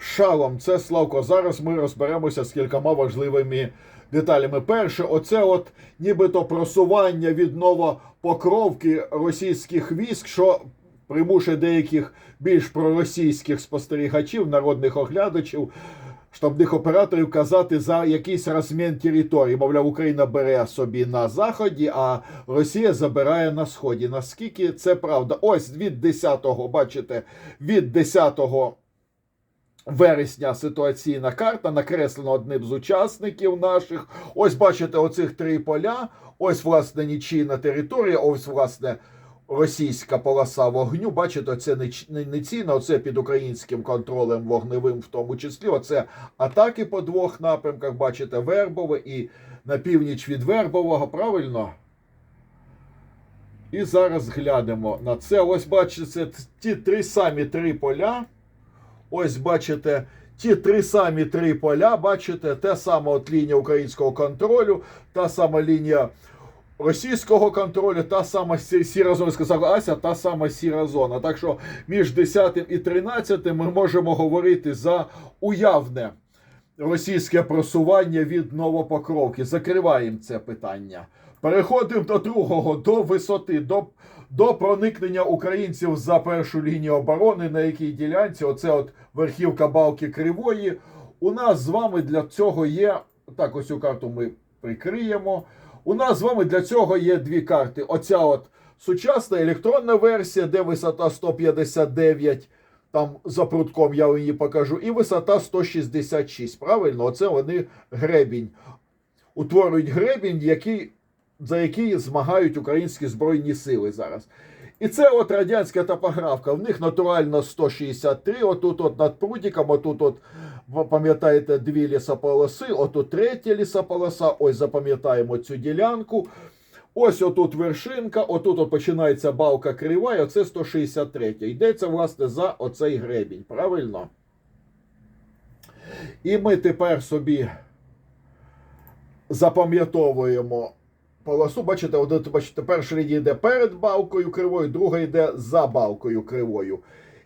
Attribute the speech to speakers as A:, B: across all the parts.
A: шалом. Це Славко. Зараз ми розберемося з кількома важливими деталями. Перше, оце от нібито просування від новопокровки російських військ, що примушує деяких більш проросійських спостерігачів, народних оглядачів, штабних операторів казати за якийсь розмін території. Мовляв, Україна бере собі на заході, а Росія забирає на сході. Наскільки це правда? Ось від 10-го, бачите, від 10-го вересня ситуаційна карта накреслена одним з учасників наших. Ось бачите, оцих три поля. Ось, власне, нічийна територія, ось, власне, російська полоса вогню. Бачите, це не, ціна, оце під українським контролем вогневим, в тому числі. Оце атаки по двох напрямках. Бачите, Вербове і на північ від Вербового, правильно? І зараз глянемо на це. Ось бачите, це ті три самі три поля. Ось бачите, ті три самі три поля, бачите, те саме от лінія українського контролю, та сама лінія російського контролю, та сама сі- сіра зона, сказав Ася, та сама сіра зона. Так що між 10 і 13 ми можемо говорити за уявне російське просування від Новопокровки. Закриваємо це питання. Переходимо до другого, до висоти, до, до проникнення українців за першу лінію оборони, на якій ділянці, оце от верхівка балки Кривої. У нас з вами для цього є. Так, ось цю карту ми прикриємо. У нас з вами для цього є дві карти. Оця от сучасна електронна версія, де висота 159 там за прутком я її покажу, і висота 166. Правильно, оце вони гребінь. Утворюють гребінь, який, за який змагають українські збройні сили зараз. І це от радянська топографка. В них натурально 163, отут от над прудіком, отут от, пам'ятаєте, дві лісополоси, отут третя лісополоса, ось запам'ятаємо цю ділянку. Ось отут вершинка, отут от починається балка крива, і оце 163. Йдеться, власне, за оцей гребінь, правильно? І ми тепер собі запам'ятовуємо полосу. Бачите, от, бачите, перша лінія йде перед балкою кривою, друга йде за балкою кривою.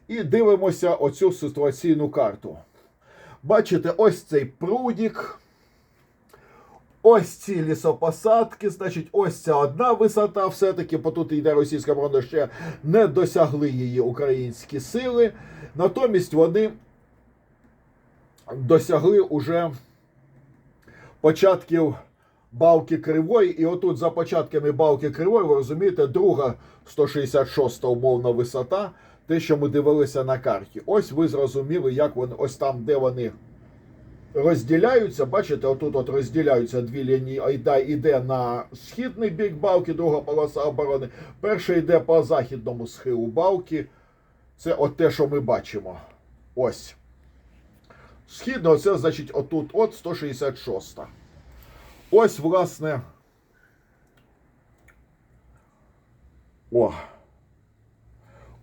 A: І дивимося оцю ситуаційну карту. Бачите, ось цей прудік. Ось ці лісопосадки, значить, ось ця одна висота, все-таки, бо тут йде російська оборона, ще не досягли її українські сили. Натомість вони досягли уже початків балки кривої. І отут за початками балки кривої, ви розумієте, друга 166 умовна висота, те, що ми дивилися на карті. Ось ви зрозуміли, як вони, ось там, де вони розділяються. Бачите, отут от розділяються дві лінії. Айда йде на східний бік балки, друга полоса оборони. Перша йде по західному схилу балки. Це от те, що ми бачимо. Ось. Східно, це значить отут от 166. Ось, власне. О.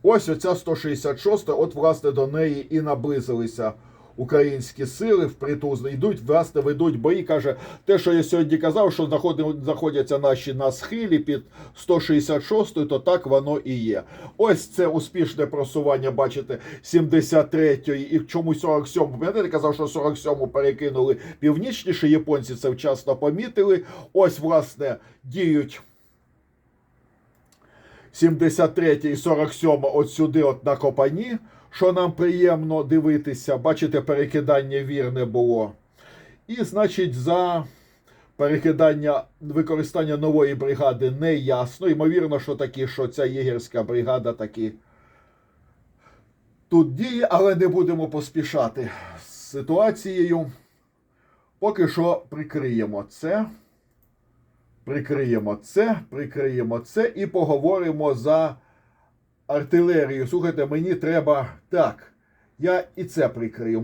A: Ось оця 166, от, власне, до неї і наблизилися українські сили впритул. Йдуть, власне, ведуть бої. Каже, те, що я сьогодні казав, що знаходяться наші на схилі під 166, то так воно і є. Ось це успішне просування, бачите, 73-ї і чому 47-му. Пам'ятаєте, казав, що 47-му перекинули північніше. Японці це вчасно помітили. Ось, власне, діють. 73 і 47 от сюди, от на Копані, що нам приємно дивитися. Бачите, перекидання вірне було. І, значить, за перекидання використання нової бригади не ясно. Ймовірно, що таки, що ця єгерська бригада таки тут діє, але не будемо поспішати з ситуацією. Поки що прикриємо це. Прикриємо це, прикриємо це і поговоримо за артилерію. Слухайте, мені треба так. Я і це прикрию.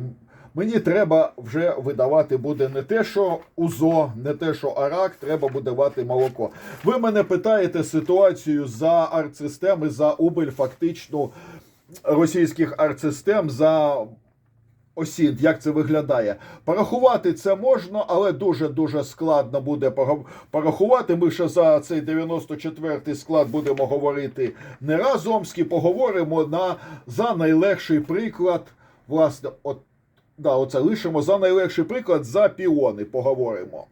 A: Мені треба вже видавати буде не те, що УЗО, не те, що Арак, треба буде давати молоко. Ви мене питаєте ситуацію за артсистеми, за убиль фактично російських артсистем за осінь, як це виглядає. Порахувати це можна, але дуже-дуже складно буде порахувати. Ми ще за цей 94-й склад будемо говорити не разомськи, поговоримо на, за найлегший приклад, власне, от да, оце лишимо за найлегший приклад за піони поговоримо.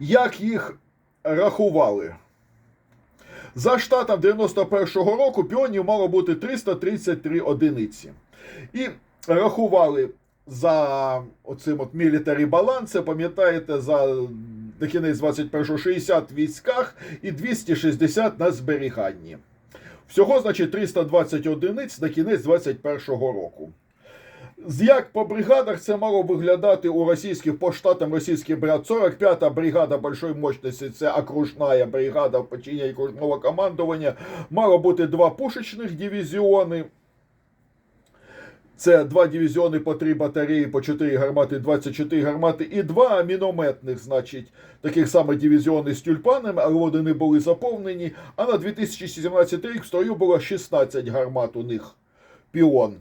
A: Як їх рахували? За штатом 91-го року піонів мало бути 333 одиниці. І рахували за оцим от мілітарі баланс, пам'ятаєте, за на кінець 21-го 60 в військах і 260 на зберіганні. Всього, значить, 320 одиниць на кінець 21-го року. Як по бригадах це мало виглядати у російських по штатам російських бригад. 45-та бригада большої мощності, це окружна бригада в подчиненні окружного командування. Мало бути два пушечних дивізіони. Це два дивізіони по три батареї, по 4 гармати, 24 гармати, і два мінометних, значить, таких самих дивізіони з тюльпанами, але вони не були заповнені. А на 2017 рік в строю було 16 гармат у них піон.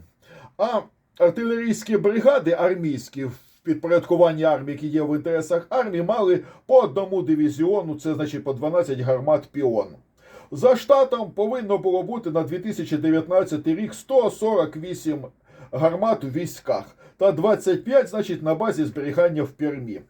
A: А артилерійські бригади армійські в підпорядкуванні армії, які є в інтересах армії, мали по одному дивізіону, це значить по 12 гармат піон. За штатом повинно було бути на 2019 рік 148 гармат у військах та 25, значить, на базі зберігання в Пермі.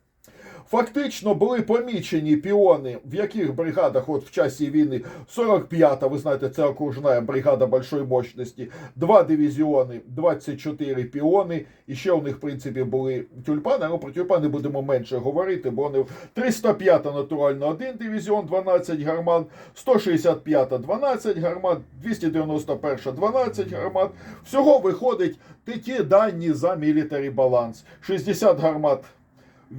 A: Фактично були помічені піони, в яких бригадах, от в часі війни, 45-та, ви знаєте, це окружна бригада большої мощності, два дивізіони, 24 піони, і ще у них, в принципі, були тюльпани, але про тюльпани будемо менше говорити, бо вони 305-та натурально один дивізіон, 12 гармат, 165-та 12 гармат, 291-та 12 гармат. Всього виходить ті- дані за мілітарі баланс. 60 гармат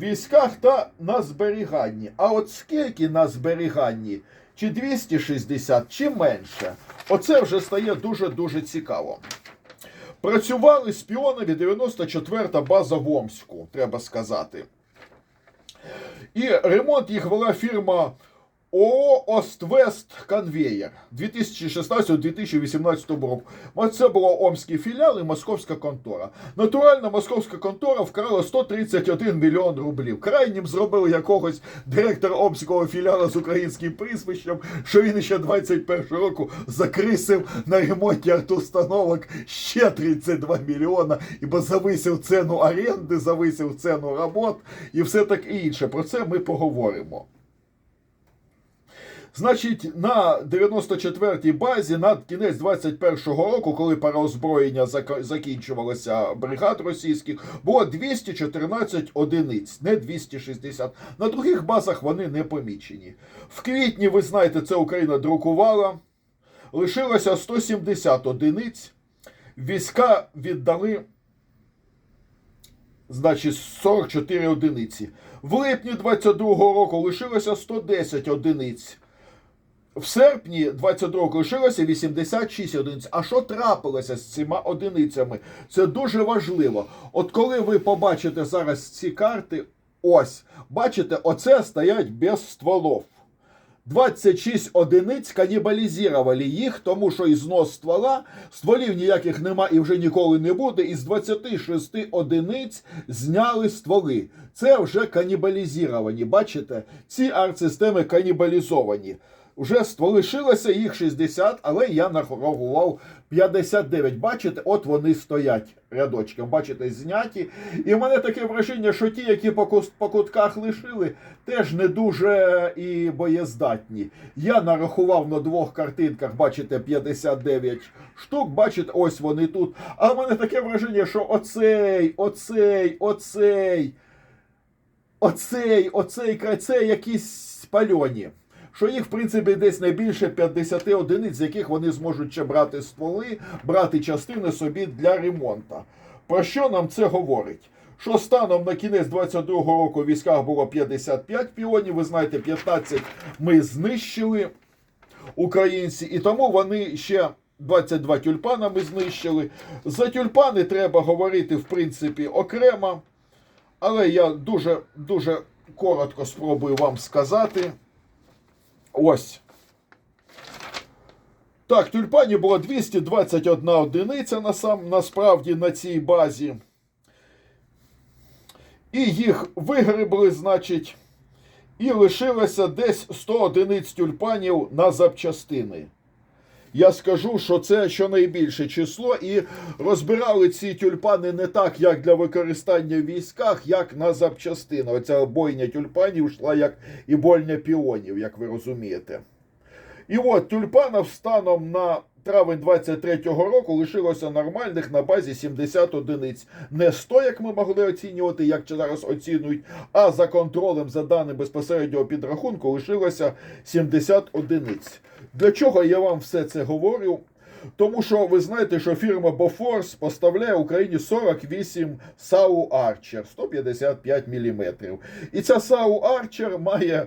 A: військах та на зберіганні. А от скільки на зберіганні? Чи 260, чи менше? Оце вже стає дуже-дуже цікаво. Працювали спіонові 94-та база в Омську, треба сказати. І ремонт їх вела фірма ООО Оствест Конвеєр 2016-2018 року. Це було Омський філіал і московська контора. Натурально, московська контора вкрала 131 мільйон рублів. Крайнім зробили якогось директора Омського філіалу з українським прізвищем, що він ще 21 року закрисив на ремонті артустановок ще 32 мільйона, ібо зависив ціну оренди, зависив ціну робот і все таке інше. Про це ми поговоримо. Значить, на 94-й базі на кінець 21-го року, коли переозброєння закінчувалося бригад російських, було 214 одиниць, не 260. На других базах вони не помічені. В квітні, ви знаєте, це Україна друкувала. Лишилося 170 одиниць. Війська віддали значить 44 одиниці. В липні 22-го року лишилося 110 одиниць. В серпні 22 року лишилося 86 одиниць. А що трапилося з цими одиницями? Це дуже важливо. От коли ви побачите зараз ці карти, ось, бачите, оце стоять без стволов. 26 одиниць канібалізували їх, тому що із знос ствола, стволів ніяких нема і вже ніколи не буде. Із 26 одиниць зняли стволи. Це вже канібалізовані. Бачите, ці арт-системи канібалізовані. Вже лишилося їх 60, але я нарахував 59. Бачите, от вони стоять рядочком. Бачите, зняті. І в мене таке враження, що ті, які по, кутках лишили, теж не дуже і боєздатні. Я нарахував на двох картинках, бачите, 59 штук. Бачите, ось вони тут. А в мене таке враження, що оцей, оцей, оцей, оцей, оцей це якісь пальоні. Що їх, в принципі, десь не більше 50 одиниць, з яких вони зможуть ще брати стволи, брати частини собі для ремонту. Про що нам це говорить? Що станом на кінець 22-го року в військах було 55 піонів, ви знаєте, 15 ми знищили українці, і тому вони ще 22 тюльпана ми знищили. За тюльпани треба говорити, в принципі, окремо. Але я дуже дуже коротко спробую вам сказати. Ось. Так, тюльпанів було 221 одиниця насам, насправді на цій базі. І їх вигребли, значить, і лишилося десь 100 одиниць тюльпанів на запчастини. Я скажу, що це щонайбільше число, і розбирали ці тюльпани не так, як для використання в військах, як на запчастину. Оця бойня тюльпанів йшла як і больня піонів, як ви розумієте. І от тюльпанів станом на травень 23-го року лишилося нормальних на базі 70 одиниць. Не 100, як ми могли оцінювати, як зараз оцінюють, а за контролем, за даним безпосереднього підрахунку, лишилося 70 одиниць. Для чого я вам все це говорю? Тому що ви знаєте, що фірма Bofors поставляє Україні 48 САУ Archer 155 мм. І ця САУ Archer має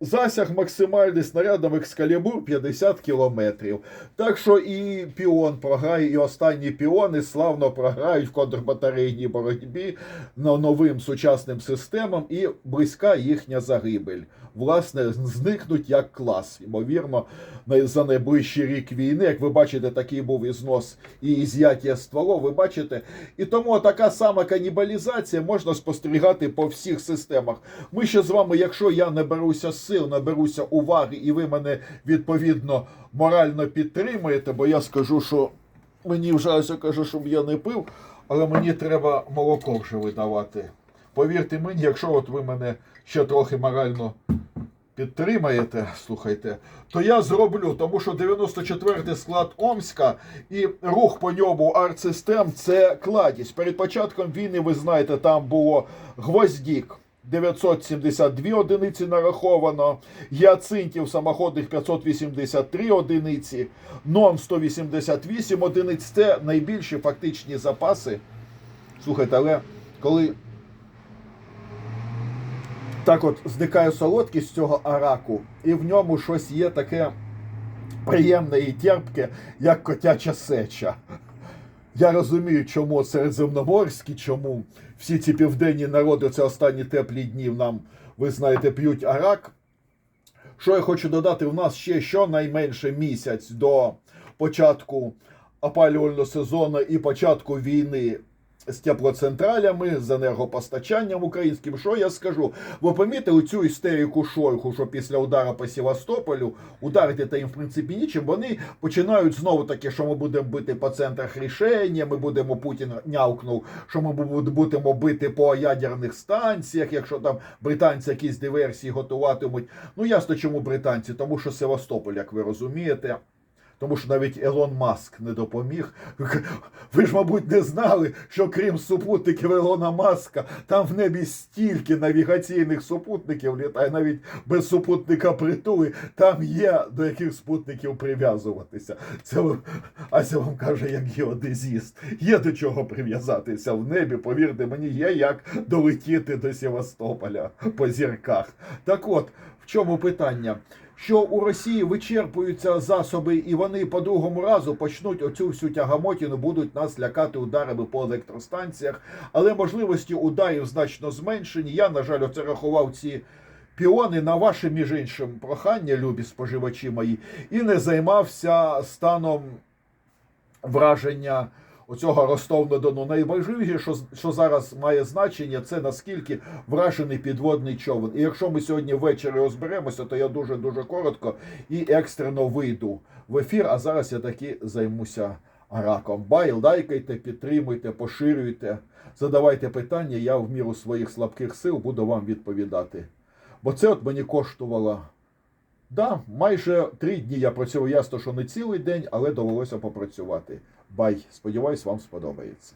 A: засяг максимальний снарядом Екскалібур 50 кілометрів. Так що і піон програє, і останні піони славно програють в контрбатарейній боротьбі на новим сучасним системам, і близька їхня загибель. Власне, зникнуть як клас. Ймовірно, за найближчий рік війни, як ви бачите, такий був і знос і ізяття стволов, ви бачите. І тому така сама канібалізація можна спостерігати по всіх системах. Ми ще з вами, якщо я наберуся сил, наберуся уваги, і ви мене відповідно морально підтримуєте, бо я скажу, що мені вже я щоб я не пив, але мені треба молоко вже видавати. Повірте мені, якщо от ви мене ще трохи морально підтримаєте, слухайте, то я зроблю, тому що 94-й склад Омська і рух по ньому артсистем це кладість. Перед початком війни, ви знаєте, там було гвоздік. 972 одиниці нараховано, гіацинтів самоходних 583 одиниці, НОН 188 одиниць. Це найбільші фактичні запаси. Слухайте, але коли так от зникає солодкість цього араку, і в ньому щось є таке приємне і терпке, як котяча сеча. Я розумію, чому середземноморські, чому всі ці південні народи, це останні теплі дні нам, ви знаєте, п'ють арак. Що я хочу додати, у нас ще щонайменше місяць до початку опалювального сезону і початку війни з теплоцентралями, з енергопостачанням українським. Що я скажу? Ви помітили цю істерику Шойху, що після удару по Севастополю ударити та їм в принципі нічим. Вони починають знову таки, що ми будемо бити по центрах рішення. Ми будемо Путін нявкнув, що ми будемо бити по ядерних станціях, якщо там британці якісь диверсії готуватимуть. Ну ясно, чому британці, тому що Севастополь, як ви розумієте. Тому що навіть Елон Маск не допоміг. Ви ж, мабуть, не знали, що крім супутників Елона Маска, там в небі стільки навігаційних супутників літає, навіть без супутника притули, там є до яких супутників прив'язуватися. Це Ася вам каже, як геодезіст. Є до чого прив'язатися в небі. Повірте мені, є як долетіти до Севастополя по зірках. Так от, в чому питання? Що у Росії вичерпуються засоби, і вони по другому разу почнуть оцю всю тягамотіну, будуть нас лякати ударами по електростанціях, але можливості ударів значно зменшені. Я, на жаль, оце рахував ці піони на ваше, між іншим, прохання, любі споживачі мої, і не займався станом враження оцього Ростов-на-Дону. Найважливіше, що, що зараз має значення, це наскільки вражений підводний човен. І якщо ми сьогодні ввечері розберемося, то я дуже дуже коротко і екстрено вийду в ефір. А зараз я таки займуся раком. Бай, лайкайте, підтримуйте, поширюйте, задавайте питання. Я в міру своїх слабких сил буду вам відповідати. Бо це от мені коштувало. Да, майже три дні я працював ясно, що не цілий день, але довелося попрацювати. Бай, сподіваюсь, вам сподобається.